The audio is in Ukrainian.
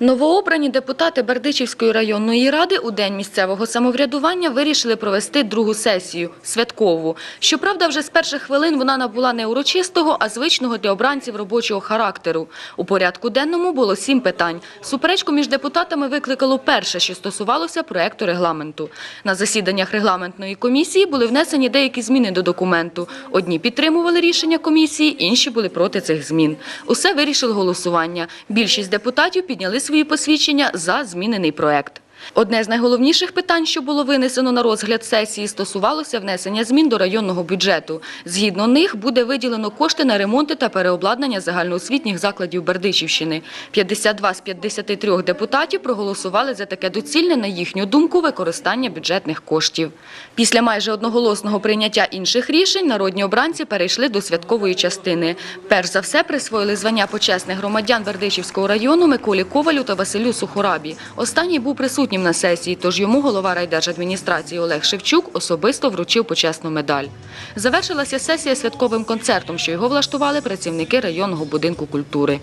Новообрані депутати Бердичівської районної ради у день місцевого самоврядування вирішили провести другу сесію святкову. Щоправда, вже з перших хвилин вона набула не урочистого, а звичного для обранців робочого характеру. У порядку денному було сім питань. Суперечку між депутатами викликало перше, що стосувалося проекту регламенту. На засіданнях регламентної комісії були внесені деякі зміни до документу. Одні підтримували рішення комісії, інші були проти цих змін. Усе вирішило голосування. Більшість депутатів підняли свої посвідчення за змінений проект. Одне з найголовніших питань, що було винесено на розгляд сесії, стосувалося внесення змін до районного бюджету. Згідно них буде виділено кошти на ремонти та переобладнання загальноосвітніх закладів Бердичівщини. 52 з 53 депутатів проголосували за таке доцільне, на їхню думку, використання бюджетних коштів. Після майже одноголосного прийняття інших рішень народні обранці перейшли до святкової частини. Перш за все присвоїли звання почесних громадян Бердичівського району Миколі Ковалю та Василю Сухорабі. Останній був присутнім на сесії, тож йому голова райдержадміністрації Олег Шевчук особисто вручив почесну медаль. Завершилася сесія святковим концертом, що його влаштували працівники районного будинку культури.